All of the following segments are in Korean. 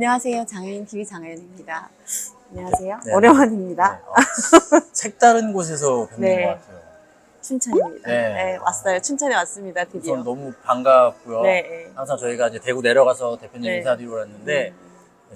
안녕하세요. 장애인 TV 장애인입니다. 안녕하세요. 네. 오랜만입니다. 네, 어, 색다른 곳에서 뵙는 네. 것 같아요. 춘천입니다. 네. 네. 왔어요. 춘천에 왔습니다. 드디어. 우선 너무 반갑고요. 네. 항상 저희가 이제 대구 내려가서 대표님 네. 인사드리러 왔는데 음.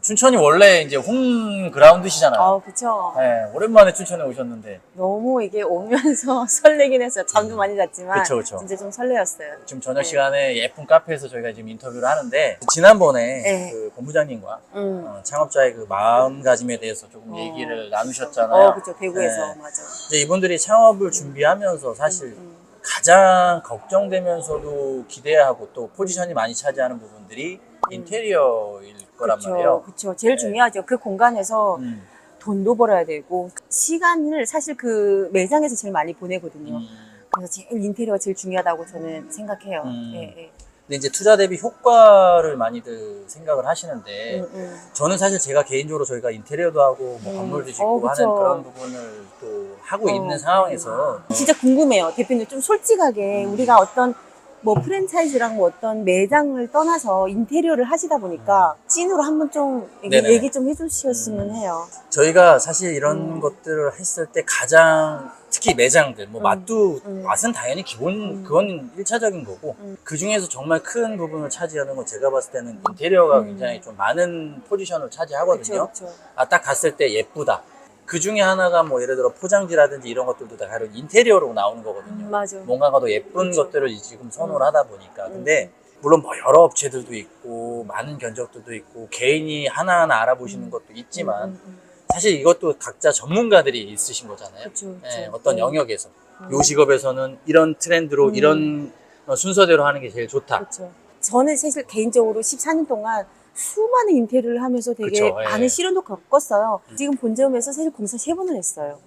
춘천이 원래 이제 홈 그라운드시잖아요. 어, 그쵸. 네, 오랜만에 춘천에 오셨는데 너무 이게 오면서 설레긴 했어요. 잠도 많이 잤지만. 그쵸, 그쵸. 진짜 좀 설레었어요. 지금 저녁 네. 시간에 예쁜 카페에서 저희가 지금 인터뷰를 하는데 지난번에 네. 그 본부장님과 음. 어, 창업자의 그 마음가짐에 대해서 조금 어, 얘기를 나누셨잖아요. 어, 그쵸. 대구에서. 네. 맞아. 이제 이분들이 창업을 준비하면서 사실 음. 가장 걱정되면서도 기대하고 또 포지션이 많이 차지하는 부분들이 인테리어일 거란 그쵸. 말이에요. 그쵸. 제일 네. 중요하죠. 그 공간에서 음, 돈도 벌어야 되고, 시간을 사실 그 매장에서 제일 많이 보내거든요. 음. 그래서 제일 인테리어가 제일 중요하다고 저는 생각해요. 음. 예, 예. 근데 이제 투자 대비 효과를 많이들 생각을 하시는데 음, 음. 저는 사실 제가 개인적으로 저희가 인테리어도 하고 뭐 음. 건물도 어, 짓고 그쵸. 하는 그런 부분을 또 하고 어. 있는 상황에서 진짜 궁금해요. 대표님 좀 솔직하게 음. 우리가 어떤 뭐 프랜차이즈랑 뭐 어떤 매장을 떠나서 인테리어를 하시다 보니까 찐으로 한번 좀 얘기, 네네. 얘기 좀 해주셨으면 음. 해요. 저희가 사실 이런 음. 것들을 했을 때 가장 특히 매장들 뭐 음. 맛도 음. 맛은 당연히 기본 음. 그건 일차적인 거고 음. 그 중에서 정말 큰 부분을 차지하는 건 제가 봤을 때는 인테리어가 음. 굉장히 좀 많은 포지션을 차지하거든요. 그렇죠. 아 딱 갔을 때 예쁘다. 그 중에 하나가 뭐 예를 들어 포장지라든지 이런 것들도 다 다른 인테리어로 나오는 거거든요. 맞아. 뭔가가 더 예쁜 그렇죠. 것들을 지금 선호를 음. 하다 보니까. 근데 물론 뭐 여러 업체들도 있고 많은 견적들도 있고 개인이 하나하나 알아보시는 음. 것도 있지만 음, 음, 사실 이것도 각자 전문가들이 있으신 거잖아요. 그렇죠. 예, 그렇죠. 어떤 네. 영역에서 음. 요 직업에서는 이런 트렌드로 음. 이런 어, 순서대로 하는 게 제일 좋다. 그렇죠. 저는 사실 개인적으로 14년 동안 수많은 인테리어를 하면서 되게 그쵸, 예. 많은 시련도 겪었어요. 음. 지금 본점에서 사실 공사 세 번을 했어요.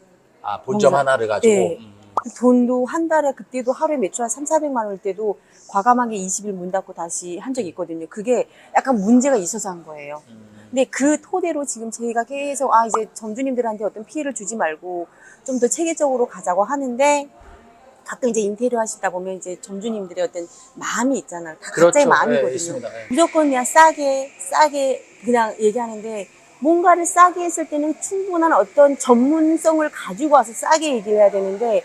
아 본점 뭔가- 하나를 가지고. 네. 음. 그 돈도 한 달에 그때도 하루에 매출 한 3, 400만 원일 때도 과감하게 20일 문 닫고 다시 한 적이 있거든요. 그게 약간 문제가 있어서 한 거예요. 음. 근데 그 토대로 지금 저희가 계속 아 이제 점주님들한테 어떤 피해를 주지 말고 좀 더 체계적으로 가자고 하는데 가끔 이제 인테리어 하시다 보면 이제 점주님들의 어떤 마음이 있잖아요. 다 각자의 예, 마음이거든요. 있습니다. 예. 무조건 그냥 싸게 싸게 그냥 얘기하는데 뭔가를 싸게 했을 때는 충분한 어떤 전문성을 가지고 와서 싸게 얘기를 해야 되는데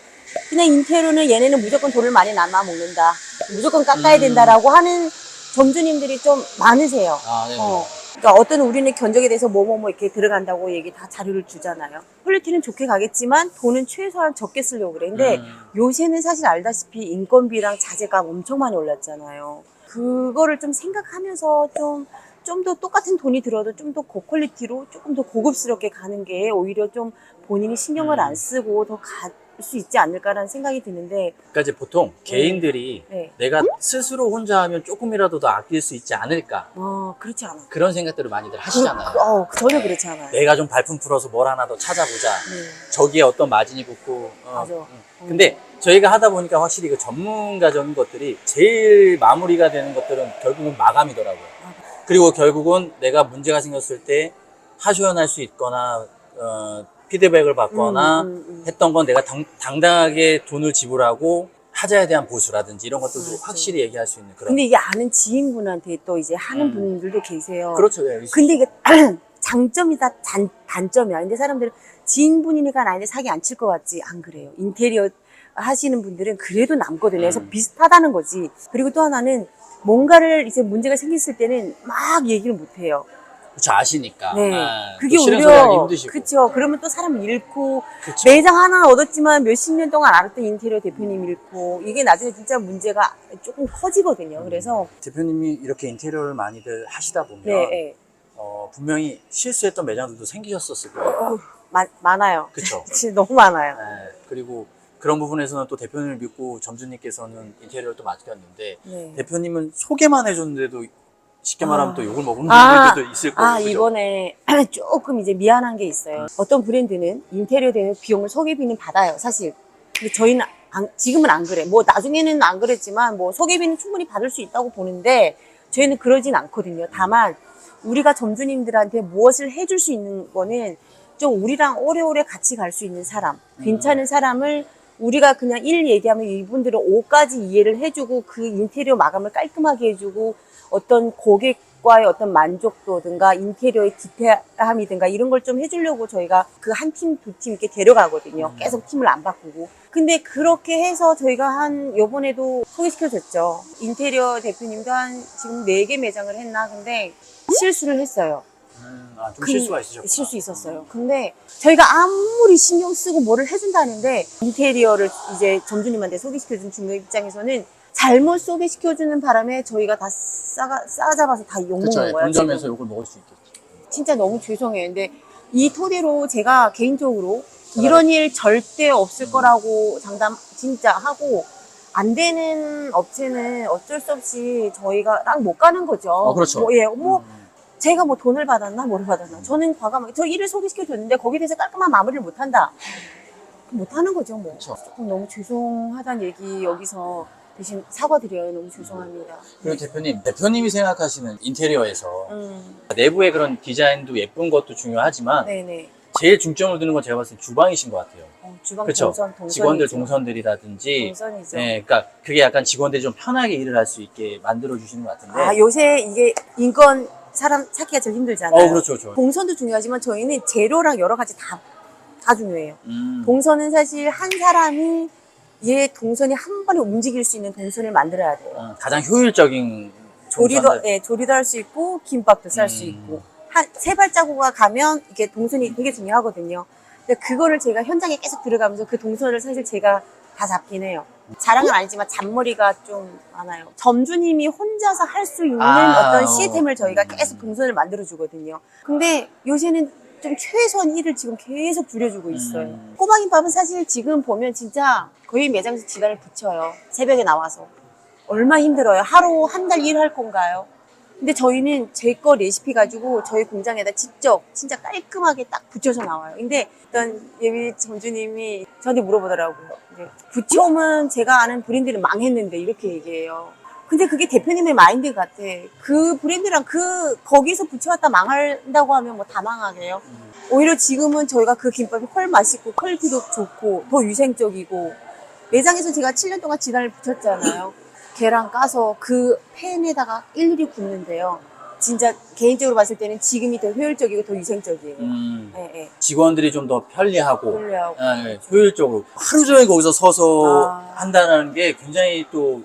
그냥 인테리어는 얘네는 무조건 돈을 많이 남아 먹는다 무조건 깎아야 음. 된다라고 하는 점주님들이 좀 많으세요. 아, 네. 어. 그러니까 어떤 우리는 견적에 대해서 뭐뭐뭐 이렇게 들어간다고 얘기 다 자료를 주잖아요. 퀄리티는 좋게 가겠지만 돈은 최소한 적게 쓰려고 그래. 근데 음. 요새는 사실 알다시피 인건비랑 자재값 엄청 많이 올랐잖아요. 그거를 좀 생각하면서 좀, 좀 더 똑같은 돈이 들어도 좀 더 고퀄리티로 조금 더 고급스럽게 가는 게 오히려 좀 본인이 신경을 음. 안 쓰고 더갈 수 있지 않을까라는 생각이 드는데, 그러니까 이제 보통 개인들이 네. 내가 스스로 혼자 하면 조금이라도 더 아낄 수 있지 않을까 어, 그렇지 않아. 그런 생각들을 많이들 하시잖아요. 그, 어, 전혀 그렇지 않아요. 내가 좀 발품 풀어서 뭘 하나 더 찾아보자. 네. 저기에 어떤 마진이 붙고. 어, 맞아. 음. 근데 저희가 하다 보니까 확실히 그 전문가적인 것들이 제일 마무리가 되는 것들은 결국은 마감이더라고요. 아, 그리고 결국은 내가 문제가 생겼을 때 하소연할 수 있거나 어, 피드백을 받거나 음, 음, 음. 했던 건 내가 당, 당당하게 돈을 지불하고 하자에 대한 보수라든지 이런 것들도 맞아. 확실히 얘기할 수 있는 그런. 근데 이게 아는 지인분한테 또 이제 하는 음. 분들도 계세요. 그렇죠. 예, 있- 근데 이게 장점이다 단, 단점이야. 근데 사람들은 지인분이니까 나한테 사기 안 칠 것 같지. 안 그래요. 인테리어 하시는 분들은 그래도 남거든요. 그래서 음. 비슷하다는 거지. 그리고 또 하나는 뭔가를 이제 문제가 생겼을 때는 막 얘기를 못 해요. 그렇죠. 아시니까. 네. 아, 그게 또 실행 소리하기 오히려 힘드시고. 그쵸. 그러면 또 사람 잃고 그쵸. 매장 하나 얻었지만 몇십 년 동안 알았던 인테리어 대표님 잃고 이게 나중에 진짜 문제가 조금 커지거든요. 그래서 대표님이 이렇게 인테리어를 많이들 하시다 보면 네, 네. 어, 분명히 실수했던 매장들도 생기셨었을 거예요. 어, 마- 많아요. 그렇죠. 진짜 너무 많아요. 네. 그리고 그런 부분에서는 또 대표님을 믿고 점주님께서는 인테리어를 또 맡겼는데 네. 대표님은 소개만 해줬는데도 쉽게 말하면 아. 또 욕을 먹는 아. 분들도 있을 거고 아, 그죠? 이번에 조금 이제 미안한 게 있어요. 어떤 브랜드는 인테리어 대회 비용을 소개비는 받아요, 사실. 근데 저희는 안- 지금은 안 그래. 뭐 나중에는 안 그랬지만 뭐 소개비는 충분히 받을 수 있다고 보는데 저희는 그러진 않거든요. 다만 우리가 점주님들한테 무엇을 해줄 수 있는 거는 좀 우리랑 오래오래 같이 갈 수 있는 사람, 괜찮은 사람을 우리가 그냥 1 얘기하면 이분들은 5까지 이해를 해주고 그 인테리어 마감을 깔끔하게 해주고 어떤 고객 집과의 어떤 만족도든가 인테리어의 디테일함이든가 이런 걸 좀 해주려고 저희가 그 한 팀, 두 팀 이렇게 데려가거든요. 음. 계속 팀을 안 바꾸고. 근데 그렇게 해서 저희가 한 요번에도 소개시켜줬죠. 인테리어 대표님도 한 지금 네 개 매장을 했나? 근데 실수를 했어요. 음, 아, 좀 그- 실수가 있으셨구나. 실수 있었어요. 근데 저희가 아무리 신경 쓰고 뭐를 해준다는데 인테리어를 이제 점주님한테 소개시켜준 중개 입장에서는 잘못 소개시켜주는 바람에 저희가 다 싸가, 싸잡아서 다 욕먹는 그쵸, 거예요. 본점에서. 욕을 먹을 수 있겠지. 진짜 너무 죄송해요. 근데 이 토대로 제가 개인적으로 이런 일 절대 없을 음. 거라고 장담 진짜 하고 안 되는 업체는 어쩔 수 없이 저희가 딱 못 가는 거죠. 어, 그렇죠. 뭐, 예, 뭐 음. 제가 뭐 돈을 받았나 뭐를 받았나 저는 과감하게 저 일을 소개시켜 줬는데 거기에 대해서 깔끔한 마무리를 못 한다 못 하는 거죠 뭐 그쵸. 조금 너무 죄송하다는 얘기 여기서 대신 사과드려요 너무 죄송합니다 그리고 대표님, 대표님이 생각하시는 인테리어에서 음 내부의 그런 디자인도 예쁜 것도 중요하지만 네네 제일 중점을 두는 건 제가 봤을 때 주방이신 것 같아요. 어, 주방 그쵸. 동선 동선이죠. 직원들 동선들이라든지 동선이죠 네, 그러니까 그게 약간 직원들이 좀 편하게 일을 할 수 있게 만들어 주시는 것 같은데. 아 요새 이게 인건 사람 찾기가 제일 힘들잖아요 어, 그렇죠, 그렇죠. 동선도 중요하지만 저희는 재료랑 여러 가지 다, 다 중요해요 음. 동선은 사실 한 사람이 얘 동선이 한 번에 움직일 수 있는 동선을 만들어야 돼요. 어, 가장 효율적인 조리도, 동선들. 네, 조리도 할 수 있고, 김밥도 쌀 수 음. 있고. 한, 세 발자국가 가면 이게 동선이 되게 중요하거든요. 근데 그거를 제가 현장에 계속 들어가면서 그 동선을 사실 제가 다 잡긴 해요. 자랑은 아니지만 잔머리가 좀 많아요. 점주님이 혼자서 할 수 있는 아, 어떤 어. 시스템을 저희가 음. 계속 동선을 만들어 주거든요. 근데 요새는 좀 최소한 일을 지금 계속 줄여주고 있어요. 음. 꼬마김밥은 사실 지금 보면 진짜 거의 매장에서 지단을 붙여요. 새벽에 나와서. 얼마 힘들어요. 하루 한 달 일할 건가요? 근데 저희는 제 거 레시피 가지고 저희 공장에다 직접 진짜 깔끔하게 딱 붙여서 나와요. 근데 어떤 예비 점주님이 저한테 물어보더라고요. 붙여오면 제가 아는 브랜드는 망했는데 이렇게 얘기해요. 근데 그게 대표님의 마인드 같아. 그 브랜드랑 그 거기서 붙여왔다 망한다고 하면 뭐 다 망하게요. 오히려 지금은 저희가 그 김밥이 훨 맛있고 퀄리티도 좋고 더 위생적이고 매장에서 제가 7년 동안 지단을 붙였잖아요. 계란 까서 그 팬에다가 일일이 굽는데요. 진짜 개인적으로 봤을 때는 지금이 더 효율적이고 더 위생적이에요. 음, 예, 예. 직원들이 좀 더 편리하고 편리하고. 예, 효율적으로 하루 종일 거기서 서서 아. 한다는 게 굉장히 또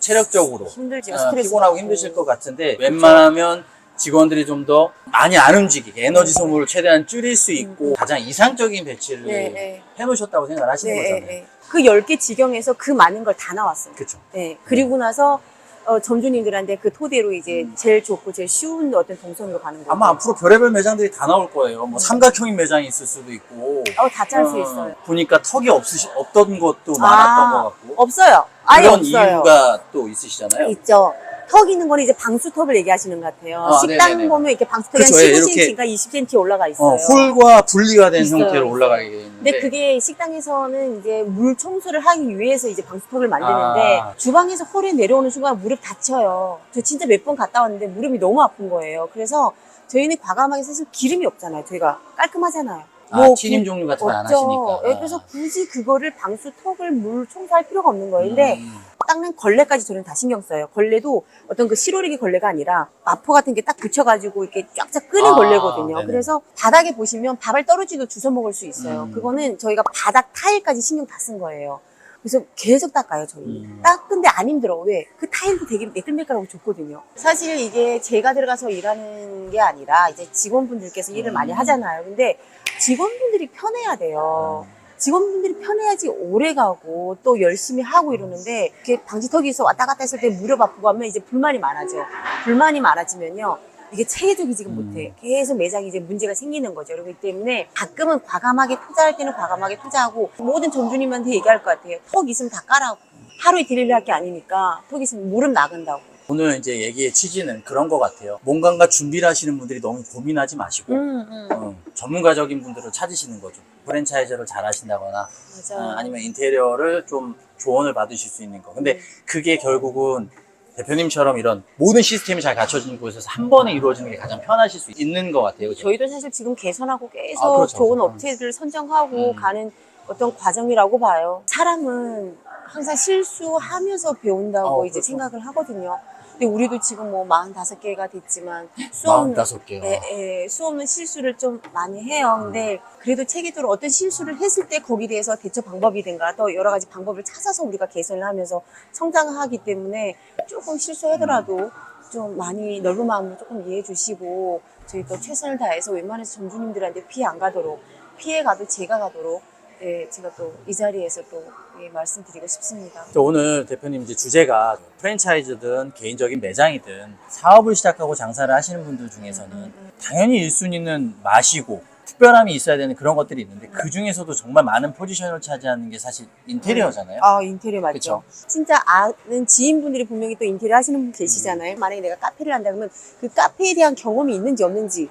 체력적으로 힘들죠. 어, 스트레스 피곤하고 받고. 힘드실 것 같은데 웬만하면 직원들이 좀 더 많이 안 움직이게 에너지 소모를 최대한 줄일 수 있고 가장 이상적인 배치를 네, 네. 해놓으셨다고 생각을 하시는 네, 거잖아요. 예, 예. 그 10개 지경에서 그 많은 걸 다 나왔어요. 그렇죠. 네. 그리고 나서 어, 점주님들한테 그 토대로 이제 제일 좋고 제일 쉬운 어떤 동선으로 가는 거예요. 아마 앞으로 별의별 매장들이 다 나올 거예요. 뭐 삼각형인 매장이 있을 수도 있고. 어, 다 짤 수 어, 있어요. 보니까 턱이 없으시, 없던 것도 많았던 아, 것 같고. 없어요. 아예 그런 없어요. 이유가 또 있으시잖아요. 있죠. 턱 있는 거는 이제 방수턱을 얘기하시는 것 같아요. 아, 식당 네네네. 보면 이렇게 방수턱이 한 그쵸, 예, 이렇게 15cm인가 20cm 올라가 있어요. 어, 홀과 분리가 된 있어요, 형태로. 올라가게 있는데. 근데 그게 식당에서는 이제 물 청소를 하기 위해서 이제 방수턱을 만드는데 아. 주방에서 홀에 내려오는 순간 무릎 다쳐요. 저 진짜 몇 번 갔다 왔는데 무릎이 너무 아픈 거예요. 그래서 저희는 과감하게 사실 기름이 없잖아요. 저희가 깔끔하잖아요. 아, 뭐 튀김 구- 종류 같은 거안 없죠. 하시니까. 예, 그래서 굳이 그거를 방수 턱을 물 청소할 필요가 없는 거예요. 근데 음. 닦는 걸레까지 저는 다 신경 써요. 걸레도 어떤 그 실오리기 걸레가 아니라 마포 같은 게 딱 붙여가지고 이렇게 쫙쫙 끄는 아, 걸레거든요. 네네. 그래서 바닥에 보시면 밥을 떨어지도 주워 먹을 수 있어요. 음. 그거는 저희가 바닥 타일까지 신경 다 쓴 거예요. 그래서 계속 닦아요, 저희. 음. 닦은데 안 힘들어. 왜? 그 타일도 되게 매끌매끌하고 좋거든요. 사실 이게 제가 들어가서 일하는 게 아니라 이제 직원분들께서 일을 많이 음. 하잖아요. 근데 직원분들이 편해야 돼요. 직원분들이 편해야지 오래 가고 또 열심히 하고 이러는데 이렇게 방지턱에서 왔다 갔다 했을 때 무릎 아프고 하면 이제 불만이 많아져. 불만이 많아지면요. 이게 체계적이지가 음. 못해. 계속 매장이 이제 문제가 생기는 거죠. 그렇기 때문에 가끔은 과감하게 투자할 때는 과감하게 투자하고 모든 점주님한테 얘기할 것 같아요. 턱 있으면 다 까라고. 하루에 딜을 할 게 아니니까 턱 있으면 무릎 나간다고. 오늘 이제 얘기의 취지는 그런 것 같아요. 뭔가 준비를 하시는 분들이 너무 고민하지 마시고 음, 음. 어, 전문가적인 분들을 찾으시는 거죠. 프랜차이저를 잘 하신다거나. 어, 아니면 인테리어를 좀 조언을 받으실 수 있는 거. 근데 음. 그게 결국은 대표님처럼 이런 모든 시스템이 잘 갖춰진 곳에서 한 번에 이루어지는 게 가장 편하실 수 있는 것 같아요. 그죠? 저희도 사실 지금 개선하고 계속 아, 그렇죠. 좋은 음. 업체들을 선정하고 음. 가는 어떤 과정이라고 봐요. 사람은 항상 실수하면서 배운다고 어, 이제 그렇죠. 생각을 하거든요. 근데 우리도 지금 뭐 45개가 됐지만 수업 45개요. 예, 예, 수업은 실수를 좀 많이 해요. 근데 그래도 체계적으로 어떤 실수를 했을 때 거기에 대해서 대처 방법이든가 또 여러 가지 방법을 찾아서 우리가 개선을 하면서 성장하기 때문에 조금 실수하더라도 좀 많이 넓은 마음으로 조금 이해해 주시고 저희 또 최선을 다해서 웬만해서 점주님들한테 피해 안 가도록 피해 가도 제가 가도록 예, 제가 또 이 자리에서 또 예, 말씀드리고 싶습니다. 또 오늘 대표님 이제 주제가 프랜차이즈든 개인적인 매장이든 사업을 시작하고 장사를 하시는 분들 중에서는 음, 당연히 1순위는 맛이고 특별함이 있어야 되는 그런 것들이 있는데 그 중에서도 정말 많은 포지션을 차지하는 게 사실 인테리어잖아요. 아 인테리어 맞죠. 진짜 아는 지인분들이 분명히 또 인테리어 하시는 분 계시잖아요. 만약에 내가 카페를 한다 그러면 그 카페에 대한 경험이 있는지 없는지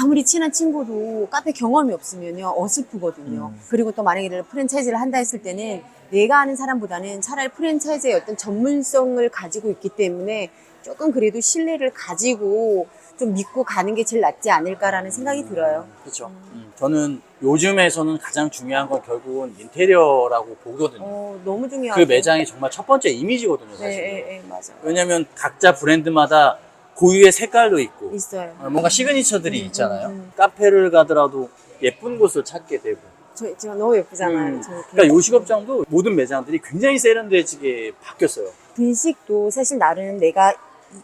아무리 친한 친구도 카페 경험이 없으면요 어설프거든요. 음. 그리고 또 만약에 내가 프랜차이즈를 한다 했을 때는 내가 아는 사람보다는 차라리 프랜차이즈의 어떤 전문성을 가지고 있기 때문에 조금 그래도 신뢰를 가지고 좀 믿고 가는 게 제일 낫지 않을까라는 생각이 들어요. 그렇죠. 음, 저는 요즘에서는 가장 중요한 건 결국은 인테리어라고 보거든요. 어, 너무 그 중요하죠. 매장이 정말 첫 번째 이미지거든요, 네, 사실. 네, 네, 맞아. 왜냐면 각자 브랜드마다 고유의 색깔도 있고 있어요. 어, 뭔가 시그니처들이 음, 있잖아요. 음, 음. 카페를 가더라도 예쁜 곳을 찾게 되고. 저 지금 너무 예쁘잖아요. 음, 저. 그러니까 요식업장도 모든 매장들이 굉장히 세련되지게 바뀌었어요. 분식도 사실 나름 내가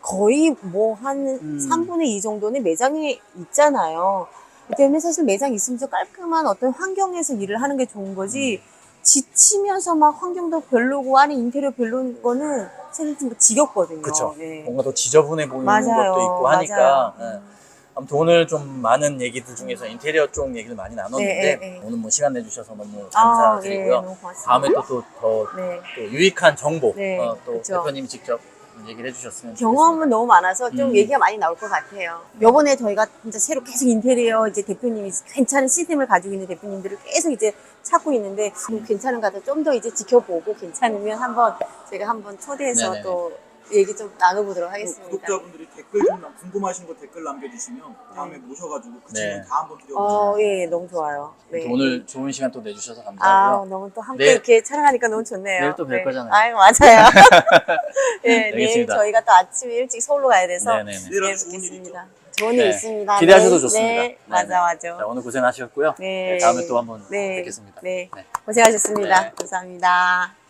거의 뭐 한 음. 3분의 2 정도는 매장에 있잖아요. 그 때문에 사실 매장 있으면서 깔끔한 어떤 환경에서 일을 하는 게 좋은 거지. 지치면서 막 환경도 별로고 안에 인테리어 별로인 거는 사실 좀 지겹거든요. 그쵸. 네. 뭔가 더 지저분해 보이는 맞아요. 것도 있고. 하니까. 예. 음. 아무튼 오늘 좀 많은 얘기들 중에서 인테리어 쪽 얘기를 많이 나눴는데 네, 네, 네. 오늘 뭐 시간 내주셔서 너무 아, 감사드리고요. 예, 너무 고맙습니다. 다음에 또또더 네. 또 유익한 정보 네, 어, 또 그쵸. 대표님이 직접 얘기를 해주셨으면 경험은 너무 많아서 좀 음. 얘기가 많이 나올 것 같아요. 요번에 저희가 진짜 새로 계속 인테리어 이제 대표님이 괜찮은 시스템을 가지고 있는 대표님들을 계속 이제 찾고 있는데 좀 괜찮은가 좀더 이제 지켜보고 괜찮으면 한번 제가 한번 초대해서 네네네. 또 얘기 좀 나눠보도록 어, 하겠습니다. 구독자분들이 댓글 좀 남- 궁금하신 거 댓글 남겨주시면 다음에 모셔가지고 그 네. 질문 다 한번 드려보세요. 어, 예, 너무 좋아요. 네. 오늘 좋은 시간 또 내주셔서 아, 감사하고요. 너무 또 함께 내일- 이렇게 촬영하니까 너무 좋네요. 내일 또뵐 네. 거잖아요. 아유, 맞아요. 예, 내일 알겠습니다. 저희가 또 아침에 일찍 서울로 가야 돼서 네네네. 내일 아주 좋은 일 뵙겠습니다. 좋은 일 네. 있습니다. 기대하셔도 네, 좋습니다. 네, 맞아, 네네. 맞아. 자, 오늘 고생하셨고요. 네. 네, 다음에 또 한번 네. 뵙겠습니다. 네. 네. 고생하셨습니다. 네. 감사합니다.